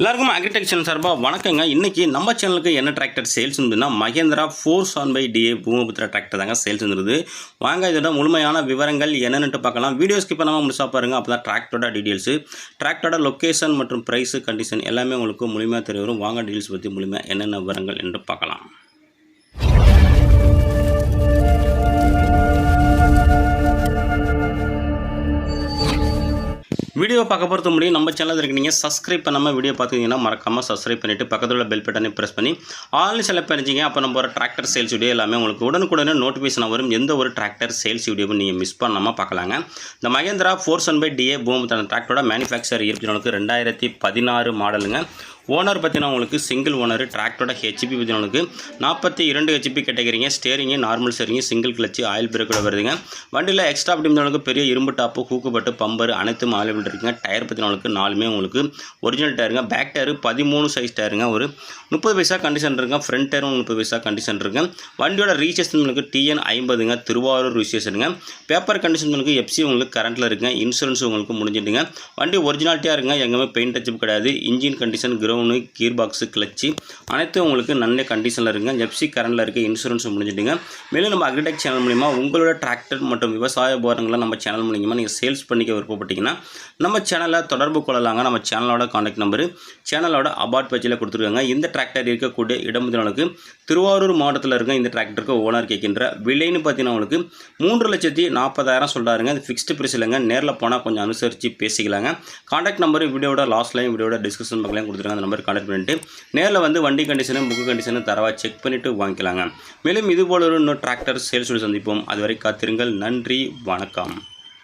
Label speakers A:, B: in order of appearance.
A: எல்லாருக்கும் அக்ரிடெக்சர் சார்பாக வணக்கங்க. இன்றைக்கி நம்ம சேனலுக்கு என்ன டிராக்டர் சேல்ஸ் இருந்ததுன்னா மகேந்திரா ஃபோர் சான் பை டிஏ பூமபுத்திரா டிராக்டர் தாங்க சேல்ஸ் இருந்தது வாங்க இதோட முழுமையான விவரங்கள் என்னென்னு பார்க்கலாம். வீடியோ ஸ்கிப் பண்ணாமல் முடிச்சா பாருங்கள் அப்போ தான் டிராக்டரோட டீட்டெயில்ஸு டிராக்டரோட லொக்கேஷன் மற்றும் ப்ரைஸு கண்டிஷன் எல்லாமே உங்களுக்கு முழுமையாக தெரிய வரும். வாங்க டீட்டெயில்ஸ் பற்றி முழுமையாக என்னென்ன விவரங்கள் என்று பார்க்கலாம். வீடியோ பார்க்க பொறுத்த முடியும். நம்ம சேனலில் இருக்கீங்க சப்ஸ்கிரைப் பண்ணாமல் வீடியோ பார்த்துக்கிங்கன்னா மறக்காமல் சப்ஸ்கிரைப் பண்ணிவிட்டு பக்கத்தில் உள்ள பெல் பட்டனை ப்ரெஸ் பண்ணி ஆன்லைன் செலக்ட் பண்ணிச்சிங்க அப்போ நம்ம ஒரு டிராக்டர் சேல்ஸ் வீடியோ எல்லாமே உங்களுக்கு உடனுக்குடனே நோட்டிஃபிகேஷன் வரும். எந்த ஒரு டிராக்டர் சேல்ஸ் வீடியோவும் நீங்கள் மிஸ் பண்ணாமல் பார்க்கலாங்க. இந்த Mahindra four one five DI பூமத்தான டிராக்டரோட மேனுஃபேக்சர் இருப்பினருக்கு ரெண்டாயிரத்தி பதினாறு மாடலுங்க ஓனர் பார்த்தீங்கன்னா உங்களுக்கு சிங்கிள் ஓனர் டிராக்டரோட ஹெச்பி பார்த்தீங்கன்னா உங்களுக்கு நாற்பத்தி இரண்டு HP கேட்டகிரிங்க steering normal steering single clutch oil பிரேக்கோட வருதுங்க. வண்டியில் எக்ஸ்ட்ரா அப்படி பெரிய இரும்பு டாப்பு கூக்குப்பட்டு பம்பர் அனைத்தும் அவைலபிள் இருக்குங்க. டயர் பார்த்தீங்கன்னா உங்களுக்கு நாலுமே உங்களுக்கு ஒரிஜினல் டயருங்க பேக் டயரு பதிமூணு சைஸ் டயருங்க ஒரு முப்பது பைசா கண்டிஷன் இருக்குங்க. ஃப்ரண்ட் டயரும் முப்பது பைசா கண்டிஷன் இருக்குங்க. வண்டியோட ரீசஸ் உங்களுக்கு டிஎன் ஐம்பதுங்க. திருவாரூர் ரிஜிஸ்ட்ரேஷனுங்க பேப்பர் கண்டிஷன் உங்களுக்கு எஃப்சி உங்களுக்கு கரண்ட்டில் இருக்குங்க. இன்சூரன்ஸ் உங்களுக்கு முடிஞ்சிட்டுங்க. வண்டி ஒரிஜினாலிட்டியாக இருக்குங்க. எங்கேயுமே பெயிண்ட் டச்சப் கிடையாது. Engine condition ground gear box clutch அனைத்தும் உங்களுக்கு நல்ல கண்டிஷனில் இருக்குங்க எஃப்சி கரண்டில் இருக்குது இன்சூரன்ஸ் முடிஞ்சிட்டுங்க. மேலும் நம்ம அக்ரிடெக் சேனல் மூலிமா உங்களோட டிராக்டர் மற்றும் விவசாய உபகரணங்களை நம்ம சேனல் மூலியமாக நீங்கள் சேல்ஸ் பண்ணிக்க விருப்பப்பட்டீங்கன்னா நம்ம சேனலை தொடர்பு கொள்ளலாங்க. நம்ம சேனலோட காண்டாக்ட் நம்பரு சேனலோட அபார்ட் பேஜில் கொடுத்துருக்காங்க. இந்த டிராக்டர் இருக்கக்கூடிய இடமுதலுக்கு திருவாரூர் மாவட்டத்தில் இருக்க இந்த டிராக்டருக்கு ஓனர் கேட்கின்ற விலைன்னு பார்த்தீங்கன்னா உங்களுக்கு மூன்று லட்சத்தி நாற்பதாயிரம் சொல்கிறாருங்க இது ஃபிக்ஸ்டு ப்ரைஸ் இல்லைங்க. நேரில் போனால் கொஞ்சம் அனுசரித்து பேசிக்கலாங்க. காண்டாக்ட் நம்பர் வீடியோட லாஸ்ட்லையும் வீடியோட டிஸ்கிரிப்ஷன் பக்கம் கொடுத்துருக்காங்க. அந்த நம்பர் காண்டாக்ட் பண்ணிவிட்டு நேரில் வந்து வண்டி கண்டிஷனும் புக்கு கண்டிஷனும் தரவா செக் பண்ணிவிட்டு வாங்கிக்கலாங்க. மேலும் இதுபோல ஒரு இன்னும் டிராக்டர் சேல்ஸோடு சந்திப்போம். அதுவரை காத்திருங்கள். நன்றி. வணக்கம்.